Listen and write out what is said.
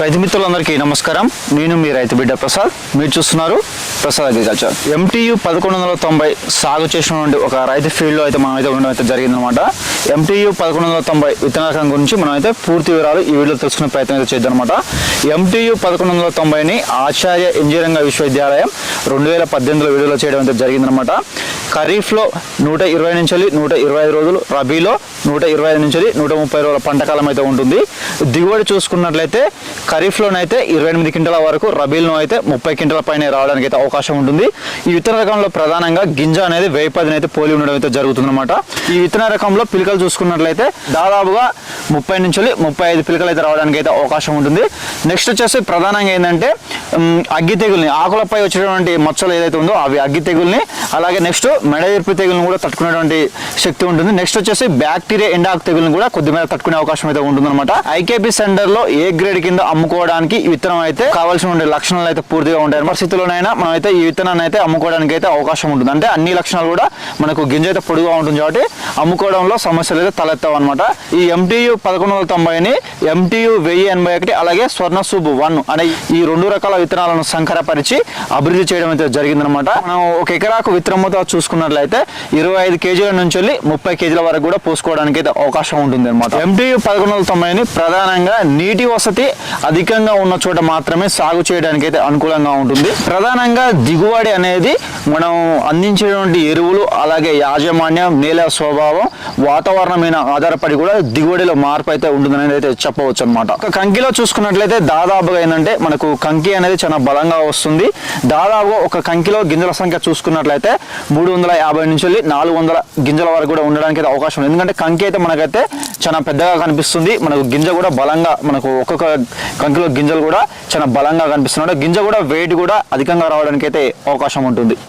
రైతు మిత్రులందరికీ నమస్కారం. నేను మీ రైతు బిడ్డ ప్రసాద్. మీరు చూస్తున్నారు ప్రసాద్ అగ్రికల్చర్. ఎంటీయు పదకొండు వందల తొంభై సాగు చేసినటువంటి ఒక రైతు ఫీల్డ్లో అయితే మనం అయితే ఉండడం అయితే జరిగిందనమాట ఎంటీయు పదకొండు వందల తొంభై విత్తన రకం గురించి మనం అయితే పూర్తి వివరాలు ఈ వీడియో తెలుసుకునే ప్రయత్నం అయితే చేద్దాం అనమాట ఎంటీయు పదకొండు వందల తొంభైని ఆచార్య ఇంజనీరింగ్ విశ్వవిద్యాలయం రెండు వేల పద్దెనిమిదిలో విడుదల చేయడం అయితే జరిగిందనమాట ఖరీఫ్లో నూట ఇరవై నుంచి వెళ్ళి నూట ఇరవై ఐదు రోజులు రబీలో నూట ఇరవై ఐదు నుంచి నూట ముప్పై రోజుల పంట కాలం అయితే ఉంటుంది. దిగుబడి చూసుకున్నట్లయితే ఖరీఫ్లోనైతే ఇరవై ఎనిమిది క్వింటల వరకు రబీలో అయితే ముప్పై క్వింటల పైన రావడానికి అయితే అవకాశం ఉంటుంది. ఈ విత్తన రకంలో ప్రధానంగా గింజ అనేది వెయ్యి పదిని అయితే పోలి ఉండడం అయితే జరుగుతుందన్నమాట. ఈ విత్తన రకంలో పిలకలు చూసుకున్నట్లయితే దాదాపుగా ముప్పై నుంచి వెళ్ళి ముప్పై ఐదు పిలకలు అయితే రావడానికి అయితే అవకాశం ఉంటుంది. నెక్స్ట్ వచ్చేసి ప్రధానంగా ఏంటంటే అగ్గి తెగుల్ని ఆకులపై వచ్చేటువంటి మచ్చలు ఏదైతే ఉందో అవి అగ్గి తెగుల్ని అలాగే నెక్స్ట్ మెడ ఎరుపు తెగులను కూడా తట్టుకునేటువంటి శక్తి ఉంటుంది. నెక్స్ట్ వచ్చేసి బ్యాక్టీరియా ఎండాకు తెగులను కూడా కొద్దిమేర తట్టుకునే అవకాశం అయితే ఉంటుందన్నమాట. ఐకేపీ సెంటర్లో ఏ గ్రేడ్ కింద అమ్ముకోవడానికి విత్తనం అయితే కావాల్సిన ఉండే లక్షణాలు అయితే పూర్తిగా ఉంటాయి. పరిస్థితుల్లోనైనా మనం అయితే ఈ విత్తనాన్ని అయితే అమ్ముకోవడానికి అయితే అవకాశం ఉంటుంది. అంటే అన్ని లక్షణాలు కూడా మనకు గింజ అయితే పొడుగుగా ఉంటుంది కాబట్టి అమ్ముకోవడంలో సమస్యలు అయితే తలెత్తావు అనమాట ఈ ఎంటీయు పదకొండు వందల తొంభైని ఎంటీయు వెయ్యి ఎనభై ఒకటి అలాగే స్వర్ణ సూబ్ వన్ అనే ఈ రెండు రకాల విత్తనాలను సంకరపరిచి అభివృద్ధి చేయడం అయితే జరిగిందనమాట మనం ఒక ఎకరాకు విత్తనముతో చూసుకున్నట్లయితే ఇరవై ఐదు కేజీల నుంచి వెళ్ళి ముప్పై కేజీల వరకు కూడా పోసుకోవడానికి అయితే అవకాశం ఉంటుంది అనమాట ఎంటీయు పదకొండు వందల తొంభైని ప్రధానంగా నీటి వసతి అధికంగా ఉన్న చోట మాత్రమే సాగు చేయడానికి అయితే అనుకూలంగా ఉంటుంది. ప్రధానంగా దిగుబడి అనేది మనం అందించేటువంటి ఎరువులు అలాగే యాజమాన్యం నేల స్వభావం వాతావరణం మీద ఆధారపడి కూడా దిగుబడిలో మార్పు అయితే ఉంటుందని అయితే చెప్పవచ్చు అనమాట ఒక కంకిలో చూసుకున్నట్లయితే దాదాపుగా ఏంటంటే మనకు కంకి అనేది చాలా బలంగా వస్తుంది. దాదాపుగా ఒక కంకిలో గింజల సంఖ్య చూసుకున్నట్లయితే మూడు వందల యాభై నుంచి నాలుగు వందల గింజల వరకు కూడా ఉండడానికి అయితే అవకాశం ఉంది. ఎందుకంటే కంకి అయితే మనకైతే చాలా పెద్దగా కనిపిస్తుంది. మనకు గింజ కూడా బలంగా మనకు ఒక్కొక్క కంకిలో గింజలు కూడా చాలా బలంగా కనిపిస్తున్నాయి. గింజ కూడా వెయిట్ కూడా అధికంగా రావడానికి అయితే అవకాశం ఉంటుంది.